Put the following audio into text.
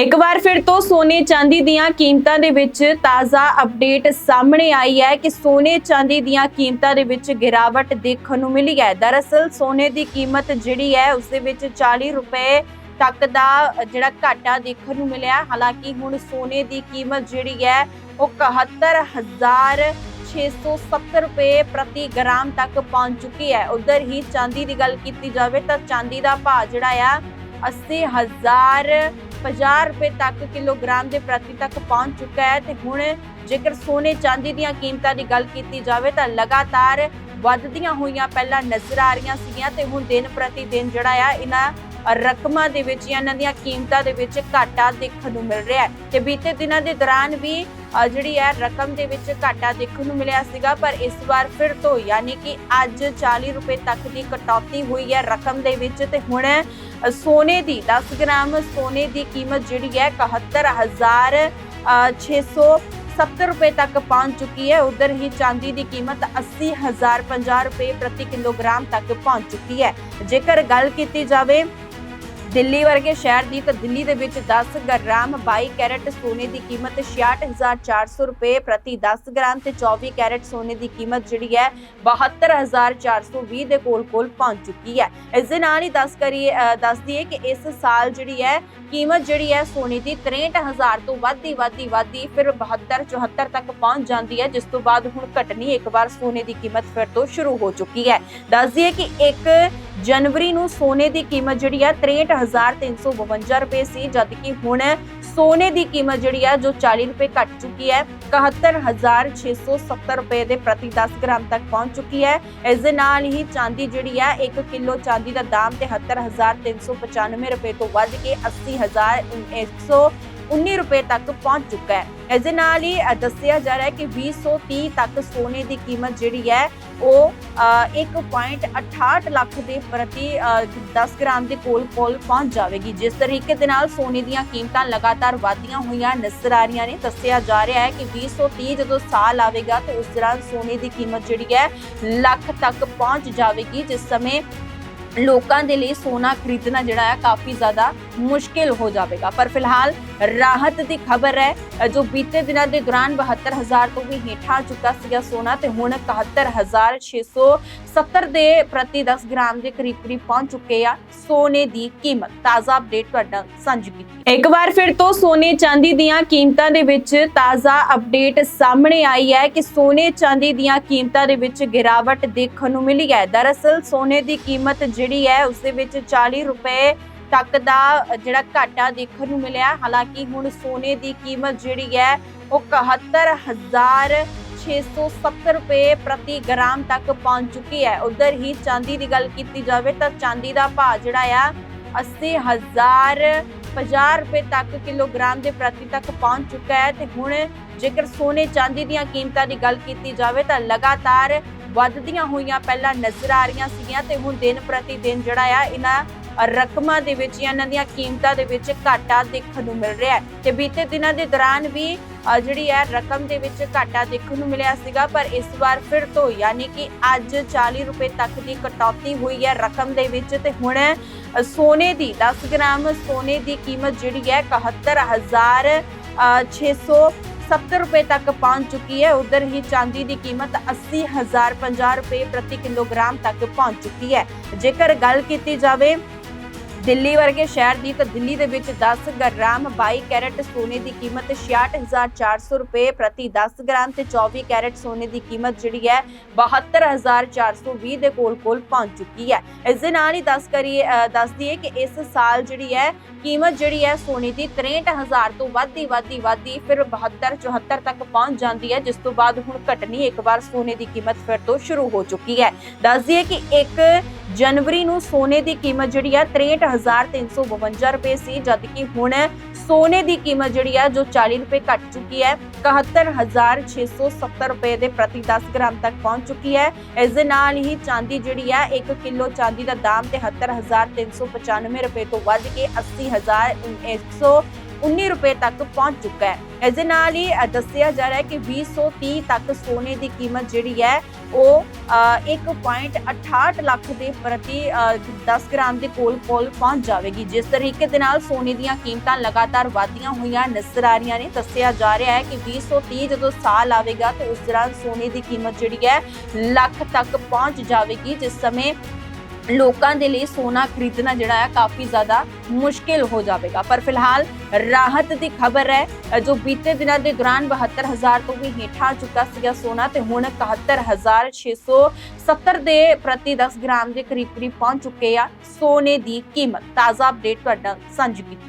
ਇੱਕ ਵਾਰ ਫਿਰ ਤੋਂ ਸੋਨੇ ਚਾਂਦੀ ਦੀਆਂ ਕੀਮਤਾਂ ਦੇ ਵਿੱਚ ਤਾਜ਼ਾ ਅਪਡੇਟ ਸਾਹਮਣੇ ਆਈ ਹੈ ਕਿ ਸੋਨੇ ਚਾਂਦੀ ਦੀਆਂ ਕੀਮਤਾਂ ਦੇ ਵਿੱਚ ਗਿਰਾਵਟ ਦੇਖਣ ਨੂੰ ਮਿਲੀ ਹੈ। ਦਰਅਸਲ ਸੋਨੇ ਦੀ ਕੀਮਤ ਜਿਹੜੀ ਹੈ, ਉਸ ਦੇ ਵਿੱਚ 40 ਰੁਪਏ ਤੱਕ ਦਾ ਜਿਹੜਾ ਘਾਟਾ ਦੇਖਣ ਨੂੰ ਮਿਲਿਆ। ਹਾਲਾਂਕਿ ਹੁਣ ਸੋਨੇ ਦੀ ਕੀਮਤ ਜਿਹੜੀ ਹੈ, ਉਹ 71670 ਰੁਪਏ ਪ੍ਰਤੀ ਗ੍ਰਾਮ ਤੱਕ ਪਹੁੰਚ ਚੁੱਕੀ ਹੈ। ਉਧਰ ਹੀ ਚਾਂਦੀ ਦੀ ਗੱਲ ਕੀਤੀ ਜਾਵੇ ਤਾਂ ਚਾਂਦੀ ਦਾ ਭਾਅ ਜਿਹੜਾ ਆ 80000 50 ਰੁਪਏ ਤੱਕ ਕਿਲੋਗ੍ਰਾਮ ਦੇ ਪ੍ਰਤੀ ਤੱਕ ਪਹੁੰਚ ਚੁੱਕਾ ਹੈ ਤੇ ਹੁਣ ਜੇਕਰ ਸੋਨੇ ਚਾਂਦੀ ਦੀਆਂ ਕੀਮਤਾਂ ਦੀ ਗੱਲ ਕੀਤੀ ਜਾਵੇ ਤਾਂ ਲਗਾਤਾਰ ਵੱਧਦੀਆਂ ਹੋਈਆਂ ਪਹਿਲਾਂ ਨਜ਼ਰ ਆ ਰਹੀਆਂ ਸੀਗੀਆਂ ਤੇ ਹੁਣ ਦਿਨ ਪ੍ਰਤੀ ਦਿਨ ਜਿਹੜਾ ਆ, ਇਹਨਾਂ ਰਕਮਾਂ ਦੇ ਵਿੱਚ ਜਾਂ ਇਹਨਾਂ ਦੀਆਂ ਕੀਮਤਾਂ ਦੇ ਵਿੱਚ ਘਾਟਾ ਦੇਖਣ ਨੂੰ ਮਿਲ ਰਿਹਾ ਹੈ। ਤੇ ਬੀਤੇ ਦਿਨਾਂ ਦੇ ਦੌਰਾਨ ਵੀ ਜਿਹੜੀ ਹੈ ਰਕਮ ਦੇ ਵਿੱਚ ਘਾਟਾ ਦੇਖਣ ਨੂੰ ਮਿਲਿਆ ਸੀਗਾ, ਪਰ ਇਸ ਵਾਰ ਫਿਰ ਤੋਂ ਯਾਨੀ ਕਿ ਅੱਜ 40 ਰੁਪਏ ਤੱਕ ਦੀ ਕਟੌਤੀ ਹੋਈ ਹੈ ਰਕਮ ਦੇ ਵਿੱਚ ਤੇ ਹੁਣ ਸੋਨੇ ਦੀ 10 ਗ੍ਰਾਮ ਸੋਨੇ ਦੀ ਕੀਮਤ ਜਿਹੜੀ ਹੈ 71670 ਰੁਪਏ ਤੱਕ ਪਹੁੰਚ ਚੁੱਕੀ ਹੈ। ਉਧਰ ਹੀ ਚਾਂਦੀ ਦੀ ਕੀਮਤ 80050 ਰੁਪਏ ਪ੍ਰਤੀ ਕਿਲੋਗ੍ਰਾਮ ਤੱਕ ਪਹੁੰਚ ਚੁੱਕੀ ਹੈ। ਜੇਕਰ ਗੱਲ ਕੀਤੀ ਜਾਵੇ ਦਿੱਲੀ ਵਰਗੇ ਸ਼ਹਿਰ ਦੀ ਤਾਂ ਦਿੱਲੀ ਦੇ ਵਿੱਚ 10 ਗ੍ਰਾਮ 22 ਕੈਰਟ ਸੋਨੇ ਦੀ ਕੀਮਤ 66400 ਰੁਪਏ ਪ੍ਰਤੀ 10 ਗ੍ਰਾਮ ਤੇ 24 ਕੈਰਟ ਸੋਨੇ ਦੀ ਕੀਮਤ ਜਿਹੜੀ ਹੈ 72420 ਦੇ ਕੋਲ ਕੋਲ ਪਹੁੰਚ ਚੁੱਕੀ ਹੈ। ਇਸ ਦੇ ਨਾਲ ਹੀ ਦੱਸ ਕਰੀਏ ਅ, ਦੱਸ ਦਈਏ ਕਿ ਇਸ ਸਾਲ ਜਿਹੜੀ ਹੈ ਕੀਮਤ ਜਿਹੜੀ ਹੈ ਸੋਨੇ ਦੀ 63000 ਤੋਂ ਵੱਧਦੀ ਵੱਧਦੀ ਵੱਧਦੀ ਫਿਰ 72 74 ਤੱਕ ਪਹੁੰਚ ਜਾਂਦੀ ਹੈ ਜਿਸ ਤੋਂ ਬਾਅਦ ਹੁਣ ਘਟਣੀ ਇੱਕ ਵਾਰ ਸੋਨੇ ਦੀ ਕੀਮਤ ਫਿਰ ਤੋਂ ਸ਼ੁਰੂ ਹੋ ਚੁੱਕੀ ਹੈ। ਦੱਸ ਦਈਏ ਕਿ ਇੱਕ ਜਨਵਰੀ ਨੂੰ ਸੋਨੇ ਦੀ ਕੀਮਤ ਜਿਹੜੀ ਹੈ 63352 ਰੁਪਏ ਸੀ ਜਦਕਿ ਹੁਣ ਸੋਨੇ ਦੀ ਕੀਮਤ ਜਿਹੜੀ ਹੈ ਜੋ 40 ਰੁਪਏ ਘਟ ਚੁੱਕੀ ਹੈ 71670 ਰੁਪਏ ਦੇ ਪ੍ਰਤੀ 10 ਗ੍ਰਾਮ ਤੱਕ ਪਹੁੰਚ ਚੁੱਕੀ ਹੈ। ਇਸ ਦੇ ਨਾਲ ਹੀ ਚਾਂਦੀ ਜਿਹੜੀ ਹੈ 1 ਕਿਲੋ ਚਾਂਦੀ ਦਾ ਦਾਮ 73395 ਰੁਪਏ ਤੋਂ ਵੱਧ ਕੇ 80119 ਰੁਪਏ ਤੱਕ ਪਹੁੰਚ ਚੁੱਕਾ ਹੈ। ਇਸ ਦੇ ਨਾਲ ਹੀ ਦੱਸਿਆ ਜਾ ਰਿਹਾ ਹੈ ਕਿ 2030 ਤੱਕ ਸੋਨੇ ਦੀ ਕੀਮਤ ਜਿਹੜੀ ਹੈ ਉਹ ਅ, 1.68 ਲੱਖ ਦੇ ਪ੍ਰਤੀ ਅ, 10 ਗ੍ਰਾਮ ਦੇ ਕੋਲ ਕੋਲ ਪਹੁੰਚ ਜਾਵੇਗੀ। ਜਿਸ ਤਰੀਕੇ ਦੇ ਨਾਲ ਸੋਨੇ ਦੀਆਂ ਕੀਮਤਾਂ ਲਗਾਤਾਰ ਵਧਦੀਆਂ ਹੋਈਆਂ ਨਜ਼ਰ ਆ ਰਹੀਆਂ ਨੇ। ਦੱਸਿਆ ਜਾ ਰਿਹਾ ਹੈ ਕਿ 2030 ਜਦੋਂ ਸਾਲ ਆਵੇਗਾ ਤੇ ਉਸ ਦੌਰਾਨ ਸੋਨੇ ਦੀ ਕੀਮਤ ਜਿਹੜੀ ਹੈ ਲੱਖ ਤੱਕ ਪਹੁੰਚ ਜਾਵੇਗੀ। ਜਿਸ ਸਮੇਂ ਲੋਕਾਂ ਦੇ ਲਈ ਸੋਨਾ ਖਰੀਦਣਾ ਜਿਹੜਾ ਹੈ ਕਾਫੀ ਜ਼ਿਆਦਾ ਮੁਸ਼ਕਿਲ ਹੋ ਜਾਵੇਗਾ। ਪਰ ਫਿਲਹਾਲ ਰਾਹਤ ਦੀ ਖਬਰ ਹੈ ਜੋ ਬੀਤੇ ਦਿਨਾਂ ਦੇ ਦੌਰਾਨ 72000 ਤੋਂ ਵੀ ਹੇਠਾਂ ਚੁੱਕਾ ਸੀਗਾ ਸੋਨਾ ਤੇ ਹੁਣ 71670 ਦੇ ਪ੍ਰਤੀ 10 ਗ੍ਰਾਮ ਦੇ ਕਰੀਬ ਕਰੀਬ ਪਹੁੰਚ ਚੁੱਕੇ ਆ ਸੋਨੇ ਦੀ ਕੀਮਤ। ਤਾਜ਼ਾ ਅਪਡੇਟ ਤੁਹਾਡਾ ਸਾਂਝੀ ਕੀਤੀ ਇੱਕ ਵਾਰ ਫਿਰ ਤੋਂ ਸੋਨੇ ਚਾਂਦੀ ਦੀਆਂ ਕੀਮਤਾਂ ਦੇ ਵਿੱਚ ਤਾਜ਼ਾ ਅਪਡੇਟ ਸਾਹਮਣੇ ਆਈ ਹੈ ਕਿ ਸੋਨੇ ਚਾਂਦੀ ਦੀਆਂ ਕੀਮਤਾਂ ਦੇ ਵਿੱਚ ਗਿਰਾਵਟ ਦੇਖਣ ਨੂੰ ਮਿਲੀ ਹੈ। ਦਰਅਸਲ ਸੋਨੇ ਦੀ ਕੀਮਤ ਜਿਹੜੀ ਹੈ, ਉਸ ਦੇ ਵਿੱਚ 40 ਰੁਪਏ ਤੱਕ ਦਾ ਜਿਹੜਾ ਘਾਟਾ ਦੇਖਣ ਨੂੰ ਮਿਲਿਆ। ਹਾਲਾਂਕਿ ਹੁਣ ਸੋਨੇ ਦੀ ਕੀਮਤ ਜਿਹੜੀ ਹੈ, ਉਹ 71670 ਰੁਪਏ ਪ੍ਰਤੀ ਗ੍ਰਾਮ ਤੱਕ ਪਹੁੰਚ ਚੁੱਕੀ ਹੈ। ਉਧਰ ਹੀ ਚਾਂਦੀ ਦੀ ਗੱਲ ਕੀਤੀ ਜਾਵੇ ਤਾਂ ਚਾਂਦੀ ਦਾ ਭਾਅ ਜਿਹੜਾ ਆ 80000 50 ਰੁਪਏ ਤੱਕ ਕਿਲੋਗ੍ਰਾਮ ਦੇ ਪ੍ਰਤੀ ਤੱਕ ਪਹੁੰਚ ਚੁੱਕਾ ਹੈ ਤੇ ਹੁਣ ਜੇਕਰ ਸੋਨੇ ਚਾਂਦੀ ਦੀਆਂ ਕੀਮਤਾਂ ਦੀ ਗੱਲ ਕੀਤੀ ਜਾਵੇ ਤਾਂ ਲਗਾਤਾਰ ਵੱਧਦੀਆਂ ਹੋਈਆਂ ਪਹਿਲਾਂ ਨਜ਼ਰ ਆ ਰਹੀਆਂ ਸੀਗੀਆਂ ਤੇ ਹੁਣ ਦਿਨ ਪ੍ਰਤੀ ਦਿਨ ਜਿਹੜਾ ਆ, ਇਹਨਾਂ ਰਕਮਾਂ ਦੇ ਵਿੱਚ ਜਾਂ ਇਹਨਾਂ ਦੀਆਂ ਕੀਮਤਾਂ ਦੇ ਵਿੱਚ ਘਾਟਾ ਦੇਖਣ ਨੂੰ ਮਿਲ ਰਿਹਾ ਹੈ। ਤੇ ਬੀਤੇ ਦਿਨਾਂ ਦੇ ਦੌਰਾਨ ਵੀ ਜਿਹੜੀ ਹੈ ਰਕਮ ਦੇ ਵਿੱਚ ਘਾਟਾ ਦੇਖਣ ਨੂੰ ਮਿਲਿਆ ਸੀਗਾ, ਪਰ ਇਸ ਵਾਰ ਫਿਰ ਤੋਂ ਯਾਨੀ ਕਿ ਅੱਜ 40 ਰੁਪਏ ਤੱਕ ਦੀ ਕਟੌਤੀ ਹੋਈ ਹੈ ਰਕਮ ਦੇ ਵਿੱਚ। ਤੇ ਹੁਣ ਸੋਨੇ ਦੀ 10 ਗ੍ਰਾਮ ਸੋਨੇ ਦੀ ਕੀਮਤ ਜਿਹੜੀ ਹੈ 71670 ਰੁਪਏ ਤੱਕ ਪਹੁੰਚ ਚੁੱਕੀ ਹੈ। ਉਧਰ ਹੀ ਚਾਂਦੀ ਦੀ ਕੀਮਤ 80050 ਰੁਪਏ ਪ੍ਰਤੀ ਕਿਲੋਗ੍ਰਾਮ ਤੱਕ ਪਹੁੰਚ ਚੁੱਕੀ ਹੈ। ਜੇਕਰ ਗੱਲ ਕੀਤੀ ਜਾਵੇ ਦਿੱਲੀ ਵਰਗੇ ਸ਼ਹਿਰ ਦੀ ਤਾਂ ਦਿੱਲੀ ਦੇ ਵਿੱਚ 10 ਗ੍ਰਾਮ 22 ਕੈਰਟ ਸੋਨੇ ਦੀ ਕੀਮਤ 66400 ਰੁਪਏ ਪ੍ਰਤੀ 10 ਗ੍ਰਾਮ ਤੇ 24 ਕੈਰਟ ਸੋਨੇ ਦੀ ਕੀਮਤ ਜਿਹੜੀ ਹੈ 72420 ਦੇ ਕੋਲ ਕੋਲ ਪਹੁੰਚ ਚੁੱਕੀ ਹੈ। ਇਸ ਦੇ ਨਾਲ ਹੀ ਦੱਸ ਕਰੀਏ ਅ, ਦੱਸ ਦਈਏ ਕਿ ਇਸ ਸਾਲ ਜਿਹੜੀ ਹੈ ਕੀਮਤ ਜਿਹੜੀ ਹੈ ਸੋਨੇ ਦੀ 63000 ਤੋਂ ਵੱਧਦੀ ਵੱਧਦੀ ਵੱਧਦੀ ਫਿਰ 72 74 ਤੱਕ ਪਹੁੰਚ ਜਾਂਦੀ ਹੈ ਜਿਸ ਤੋਂ ਬਾਅਦ ਹੁਣ ਘਟਣੀ ਇੱਕ ਵਾਰ ਸੋਨੇ ਦੀ ਕੀਮਤ ਫਿਰ ਤੋਂ ਸ਼ੁਰੂ ਹੋ ਚੁੱਕੀ ਹੈ। ਦੱਸ ਦਈਏ ਕਿ ਇੱਕ ਜਨਵਰੀ ਨੂੰ ਸੋਨੇ ਦੀ ਕੀਮਤ ਜਿਹੜੀ ਹੈ 63352 ਰੁਪਏ ਸੀ ਜਦਕਿ ਹੁਣ ਸੋਨੇ ਦੀ ਕੀਮਤ ਜਿਹੜੀ ਹੈ ਜੋ 40 ਰੁਪਏ ਘਟ ਚੁੱਕੀ ਹੈ 71670 ਰੁਪਏ ਦੇ ਪ੍ਰਤੀ 10 ਗ੍ਰਾਮ ਤੱਕ ਪਹੁੰਚ ਚੁੱਕੀ ਹੈ। ਇਸ ਦੇ ਨਾਲ ਹੀ ਚਾਂਦੀ ਜਿਹੜੀ ਹੈ 1 ਕਿਲੋ ਚਾਂਦੀ ਦਾ ਦਾਮ 73395 ਰੁਪਏ ਤੋਂ ਵੱਧ ਕੇ 80119 ਰੁਪਏ ਤੱਕ ਪਹੁੰਚ ਚੁੱਕਾ ਹੈ। ਇਸ ਦੇ ਨਾਲ ਹੀ ਦੱਸਿਆ ਜਾ ਰਿਹਾ ਹੈ ਕਿ 2030 ਤੱਕ ਸੋਨੇ ਦੀ ਕੀਮਤ ਜਿਹੜੀ ਹੈ ਉਹ ਅ, 1.68 ਲੱਖ ਦੇ ਪ੍ਰਤੀ ਅ, 10 ਗ੍ਰਾਮ ਦੇ ਕੋਲ ਕੋਲ ਪਹੁੰਚ ਜਾਵੇਗੀ। ਜਿਸ ਤਰੀਕੇ ਦੇ ਨਾਲ ਸੋਨੇ ਦੀਆਂ ਕੀਮਤਾਂ ਲਗਾਤਾਰ ਵਧਦੀਆਂ ਹੋਈਆਂ ਨਜ਼ਰ ਆ ਰਹੀਆਂ ਨੇ। ਦੱਸਿਆ ਜਾ ਰਿਹਾ ਹੈ ਕਿ 2030 ਜਦੋਂ ਸਾਲ ਆਵੇਗਾ ਤੇ ਉਸ ਦੌਰਾਨ ਸੋਨੇ ਦੀ ਕੀਮਤ ਜਿਹੜੀ ਹੈ ਲੱਖ ਤੱਕ ਪਹੁੰਚ ਜਾਵੇਗੀ। ਜਿਸ ਸਮੇਂ ਲੋਕਾਂ ਦੇ ਲਈ ਸੋਨਾ ਖਰੀਦਣਾ ਜਿਹੜਾ ਹੈ ਕਾਫੀ ਜ਼ਿਆਦਾ ਮੁਸ਼ਕਿਲ ਹੋ ਜਾਵੇਗਾ। ਪਰ ਫਿਲਹਾਲ ਰਾਹਤ ਦੀ ਖਬਰ ਹੈ ਜੋ ਬੀਤੇ ਦਿਨਾਂ ਦੇ ਦੌਰਾਨ 72000 ਤੋਂ ਵੀ ਹੇਠਾਂ ਆ ਚੁੱਕਾ ਸੀਗਾ ਸੋਨਾ ਤੇ ਹੁਣ 71670 ਦੇ ਪ੍ਰਤੀ 10 ਗ੍ਰਾਮ ਦੇ ਕਰੀਬ ਕਰੀਬ ਪਹੁੰਚ ਚੁੱਕੇ ਆ ਸੋਨੇ ਦੀ ਕੀਮਤ। ਤਾਜ਼ਾ ਅਪਡੇਟ ਤੁਹਾਡਾ ਸਾਂਝੀ ਕੀਤੀ।